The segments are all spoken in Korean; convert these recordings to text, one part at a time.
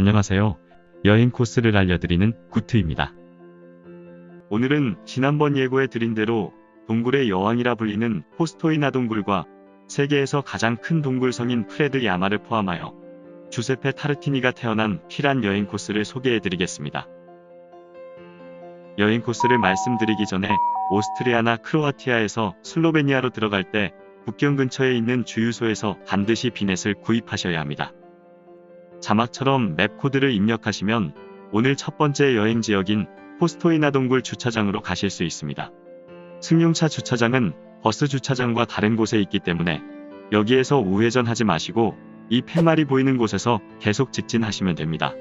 안녕하세요. 여행 코스를 알려드리는 구트입니다. 오늘은 지난번 예고해 드린 대로 동굴의 여왕이라 불리는 포스토이나 동굴과 세계에서 가장 큰 동굴성인 프레드 야마를 포함하여 주세페 타르티니가 태어난 피란 여행 코스를 소개해 드리겠습니다. 여행 코스를 말씀드리기 전에 오스트리아나 크로아티아에서 슬로베니아로 들어갈 때 국경 근처에 있는 주유소에서 반드시 비넷을 구입하셔야 합니다. 자막처럼 맵 코드를 입력하시면 오늘 첫 번째 여행 지역인 포스토이나 동굴 주차장으로 가실 수 있습니다. 승용차 주차장은 버스 주차장과 다른 곳에 있기 때문에 여기에서 우회전하지 마시고 이 팻말이 보이는 곳에서 계속 직진하시면 됩니다.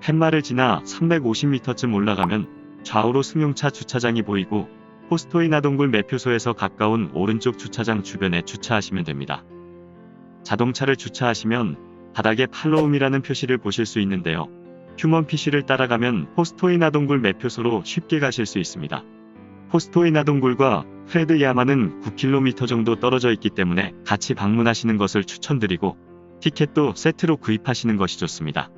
팻말을 지나 350m쯤 올라가면 좌우로 승용차 주차장이 보이고 포스토이나 동굴 매표소에서 가까운 오른쪽 주차장 주변에 주차하시면 됩니다. 자동차를 주차하시면 바닥에 팔로움이라는 표시를 보실 수 있는데요. 휴먼 PC를 따라가면 포스토이나 동굴 매표소로 쉽게 가실 수 있습니다. 포스토이나 동굴과 프레드 야마는 9km 정도 떨어져 있기 때문에 같이 방문하시는 것을 추천드리고 티켓도 세트로 구입하시는 것이 좋습니다.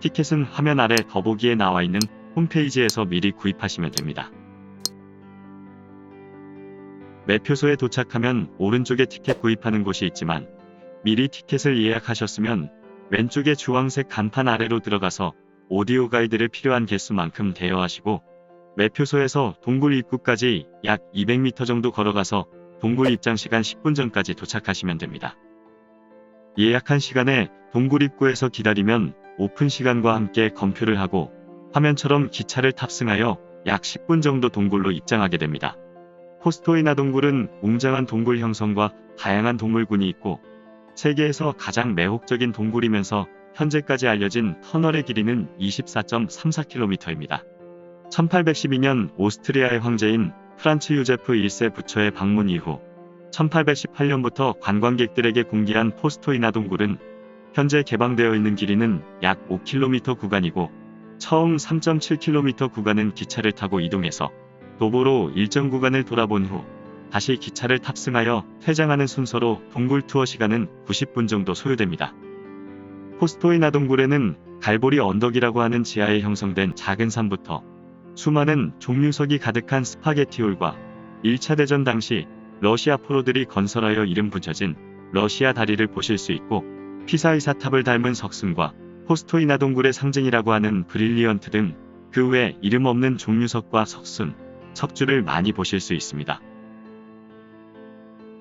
티켓은 화면 아래 더보기에 나와 있는 홈페이지에서 미리 구입하시면 됩니다. 매표소에 도착하면 오른쪽에 티켓 구입하는 곳이 있지만 미리 티켓을 예약하셨으면 왼쪽에 주황색 간판 아래로 들어가서 오디오 가이드를 필요한 개수만큼 대여하시고 매표소에서 동굴 입구까지 약 200m 정도 걸어가서 동굴 입장 시간 10분 전까지 도착하시면 됩니다. 예약한 시간에 동굴 입구에서 기다리면 오픈 시간과 함께 검표를 하고 화면처럼 기차를 탑승하여 약 10분 정도 동굴로 입장하게 됩니다. 포스토이나 동굴은 웅장한 동굴 형성과 다양한 동물군이 있고 세계에서 가장 매혹적인 동굴이면서 현재까지 알려진 터널의 길이는 24.34km입니다. 1812년 오스트리아의 황제인 프란츠 유제프 1세 부처의 방문 이후 1818년부터 관광객들에게 공개한 포스토이나 동굴은 현재 개방되어 있는 길이는 약 5km 구간이고 처음 3.7km 구간은 기차를 타고 이동해서 도보로 일정 구간을 돌아본 후 다시 기차를 탑승하여 퇴장하는 순서로 동굴 투어 시간은 90분 정도 소요됩니다. 포스토이나 동굴에는 갈보리 언덕이라고 하는 지하에 형성된 작은 산부터 수많은 종류석이 가득한 스파게티홀과 1차 대전 당시 러시아 포로들이 건설하여 이름 붙여진 러시아 다리를 보실 수 있고 피사이사 탑을 닮은 석승과 포스토이나 동굴의 상징이라고 하는 브릴리언트 등 그 외 이름 없는 종류석과 석순, 석주를 많이 보실 수 있습니다.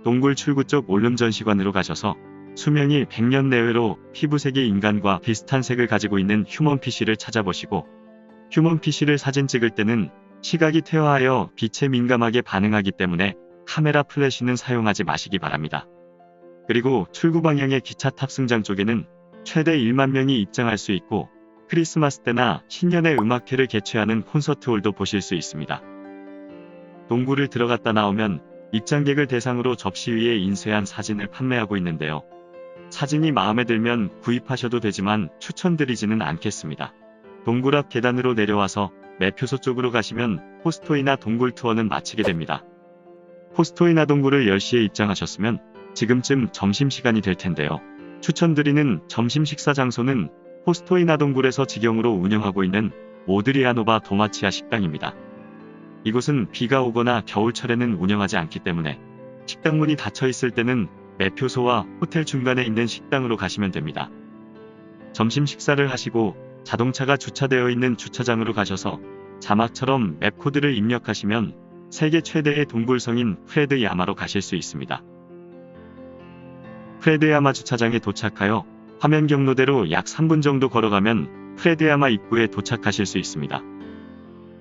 동굴 출구 쪽 올름 전시관으로 가셔서 수명이 100년 내외로 피부색이 인간과 비슷한 색을 가지고 있는 휴먼 PC를 찾아보시고 휴먼 PC를 사진 찍을 때는 시각이 퇴화하여 빛에 민감하게 반응하기 때문에 카메라 플래시는 사용하지 마시기 바랍니다. 그리고 출구 방향의 기차 탑승장 쪽에는 최대 1만 명이 입장할 수 있고 크리스마스 때나 신년의 음악회를 개최하는 콘서트홀도 보실 수 있습니다. 동굴을 들어갔다 나오면 입장객을 대상으로 접시 위에 인쇄한 사진을 판매하고 있는데요. 사진이 마음에 들면 구입하셔도 되지만 추천드리지는 않겠습니다. 동굴 앞 계단으로 내려와서 매표소 쪽으로 가시면 포스토이나 동굴 투어는 마치게 됩니다. 포스토이나 동굴을 10시에 입장하셨으면 지금쯤 점심시간이 될 텐데요. 추천드리는 점심 식사 장소는 포스토이나 동굴에서 직영으로 운영하고 있는 모드리아노바 도마치아 식당입니다. 이곳은 비가 오거나 겨울철에는 운영하지 않기 때문에 식당 문이 닫혀 있을 때는 매표소와 호텔 중간에 있는 식당으로 가시면 됩니다. 점심 식사를 하시고 자동차가 주차되어 있는 주차장으로 가셔서 자막처럼 맵 코드를 입력하시면 세계 최대의 동굴성인 프레드 야마로 가실 수 있습니다. 프레드 야마 주차장에 도착하여 화면 경로대로 약 3분 정도 걸어가면 프레드 야마 입구에 도착하실 수 있습니다.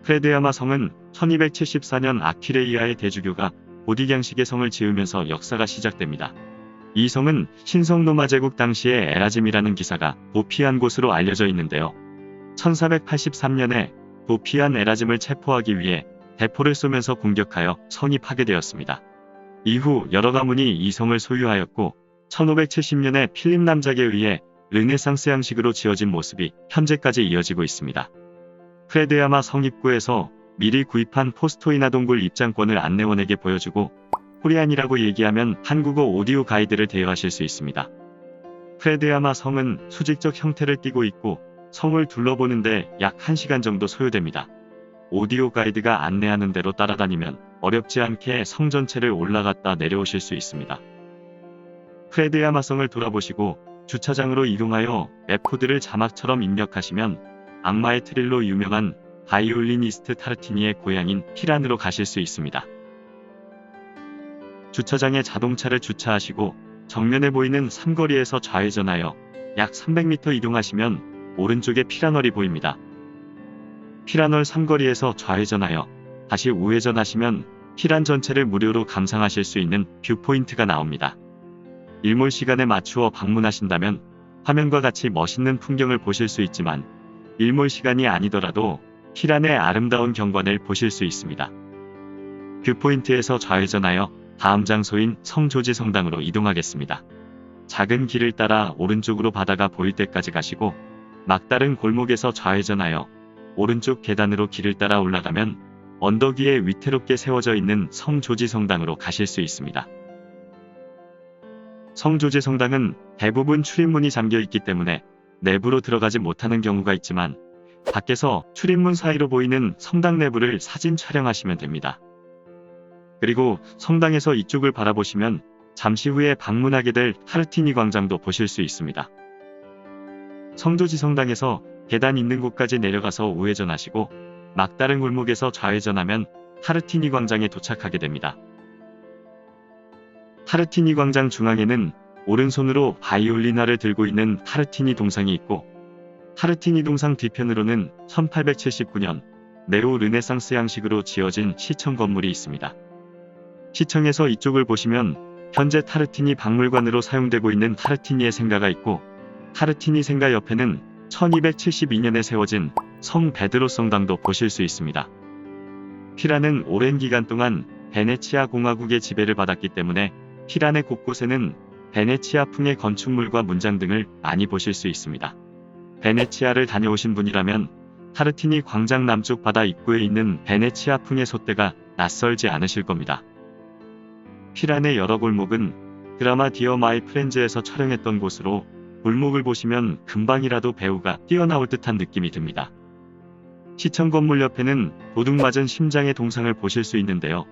프레드 야마 성은 1274년 아퀴레이아의 대주교가 보디경식의 성을 지으면서 역사가 시작됩니다. 이 성은 신성 로마 제국 당시의 에라즘이라는 기사가 도피한 곳으로 알려져 있는데요. 1483년에 도피한 에라즘을 체포하기 위해 대포를 쏘면서 공격하여 성이 파괴되었습니다. 이후 여러 가문이 이 성을 소유하였고 1570년에 필립 남작에 의해 르네상스 양식으로 지어진 모습이 현재까지 이어지고 있습니다. 프레드야마 성입구에서 미리 구입한 포스토이나 동굴 입장권을 안내원에게 보여주고 코리안이라고 얘기하면 한국어 오디오 가이드를 대여하실 수 있습니다. 프레드야마 성은 수직적 형태를 띠고 있고 성을 둘러보는데 약 1시간 정도 소요됩니다. 오디오 가이드가 안내하는 대로 따라다니면 어렵지 않게 성 전체를 올라갔다 내려오실 수 있습니다. 프레드야마 성을 돌아보시고 주차장으로 이동하여 맵코드를 자막처럼 입력하시면 악마의 트릴로 유명한 바이올리니스트 타르티니의 고향인 피란으로 가실 수 있습니다. 주차장에 자동차를 주차하시고 정면에 보이는 삼거리에서 좌회전하여 약 300m 이동하시면 오른쪽에 피라널이 보입니다. 피라널 삼거리에서 좌회전하여 다시 우회전하시면 피란 전체를 무료로 감상하실 수 있는 뷰포인트가 나옵니다. 일몰 시간에 맞추어 방문하신다면 화면과 같이 멋있는 풍경을 보실 수 있지만 일몰 시간이 아니더라도 피란의 아름다운 경관을 보실 수 있습니다. 뷰포인트에서 좌회전하여 다음 장소인 성조지 성당으로 이동하겠습니다. 작은 길을 따라 오른쪽으로 바다가 보일 때까지 가시고 막다른 골목에서 좌회전하여 오른쪽 계단으로 길을 따라 올라가면 언덕 위에 위태롭게 세워져 있는 성조지 성당으로 가실 수 있습니다. 성조지 성당은 대부분 출입문이 잠겨 있기 때문에 내부로 들어가지 못하는 경우가 있지만 밖에서 출입문 사이로 보이는 성당 내부를 사진 촬영하시면 됩니다. 그리고 성당에서 이쪽을 바라보시면 잠시 후에 방문하게 될 타르티니 광장도 보실 수 있습니다. 성조지 성당에서 계단 있는 곳까지 내려가서 우회전하시고 막다른 골목에서 좌회전하면 타르티니 광장에 도착하게 됩니다. 타르티니 광장 중앙에는 오른손으로 바이올리나를 들고 있는 타르티니 동상이 있고 타르티니 동상 뒤편으로는 1879년 네오 르네상스 양식으로 지어진 시청 건물이 있습니다. 시청에서 이쪽을 보시면 현재 타르티니 박물관으로 사용되고 있는 타르티니의 생가가 있고 타르티니 생가 옆에는 1272년에 세워진 성 베드로 성당도 보실 수 있습니다. 피라는 오랜 기간 동안 베네치아 공화국의 지배를 받았기 때문에 피란의 곳곳에는 베네치아풍의 건축물과 문장 등을 많이 보실 수 있습니다. 베네치아를 다녀오신 분이라면 타르티니 광장 남쪽 바다 입구에 있는 베네치아풍의 솥대가 낯설지 않으실 겁니다. 피란의 여러 골목은 드라마 디어 마이 프렌즈에서 촬영했던 곳으로 골목을 보시면 금방이라도 배우가 뛰어나올 듯한 느낌이 듭니다. 시청 건물 옆에는 도둑 맞은 심장의 동상을 보실 수 있는데요.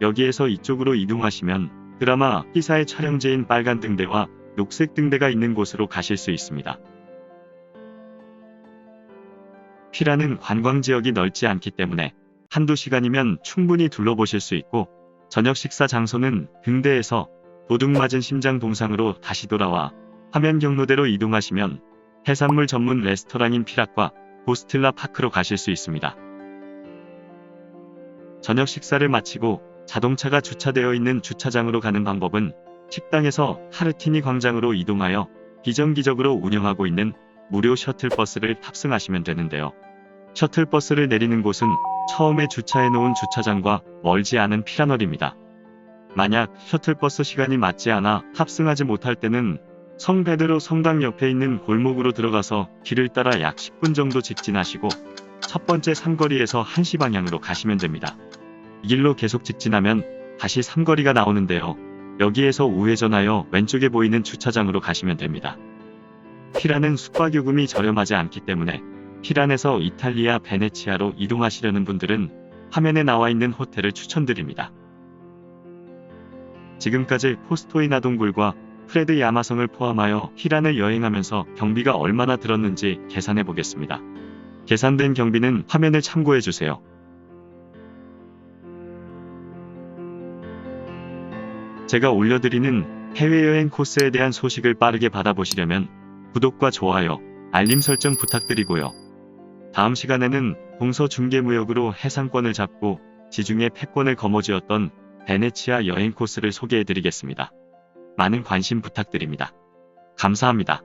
여기에서 이쪽으로 이동하시면 드라마 기사의 촬영지인 빨간 등대와 녹색 등대가 있는 곳으로 가실 수 있습니다. 피라는 관광지역이 넓지 않기 때문에 한두 시간이면 충분히 둘러보실 수 있고 저녁 식사 장소는 등대에서 도둑 맞은 심장 동상으로 다시 돌아와 화면 경로대로 이동하시면 해산물 전문 레스토랑인 피락과 보스틀라 파크로 가실 수 있습니다. 저녁 식사를 마치고 자동차가 주차되어 있는 주차장으로 가는 방법은 식당에서 하르티니 광장으로 이동하여 비정기적으로 운영하고 있는 무료 셔틀버스를 탑승하시면 되는데요. 셔틀버스를 내리는 곳은 처음에 주차해 놓은 주차장과 멀지 않은 피라널입니다. 만약 셔틀버스 시간이 맞지 않아 탑승하지 못할 때는 성 베드로 성당 옆에 있는 골목으로 들어가서 길을 따라 약 10분 정도 직진하시고 첫 번째 삼거리에서 한시 방향으로 가시면 됩니다. 이 길로 계속 직진하면 다시 삼거리가 나오는데요. 여기에서 우회전하여 왼쪽에 보이는 주차장으로 가시면 됩니다. 피라는 숙박 요금이 저렴하지 않기 때문에 피란에서 이탈리아 베네치아로 이동하시려는 분들은 화면에 나와 있는 호텔을 추천드립니다. 지금까지 포스토이나 동굴과 프레드 야마성을 포함하여 히란을 여행하면서 경비가 얼마나 들었는지 계산해 보겠습니다. 계산된 경비는 화면을 참고해 주세요. 제가 올려드리는 해외여행 코스에 대한 소식을 빠르게 받아보시려면 구독과 좋아요, 알림 설정 부탁드리고요. 다음 시간에는 동서 중계무역으로 해상권을 잡고 지중해 패권을 거머쥐었던 베네치아 여행 코스를 소개해드리겠습니다. 많은 관심 부탁드립니다. 감사합니다.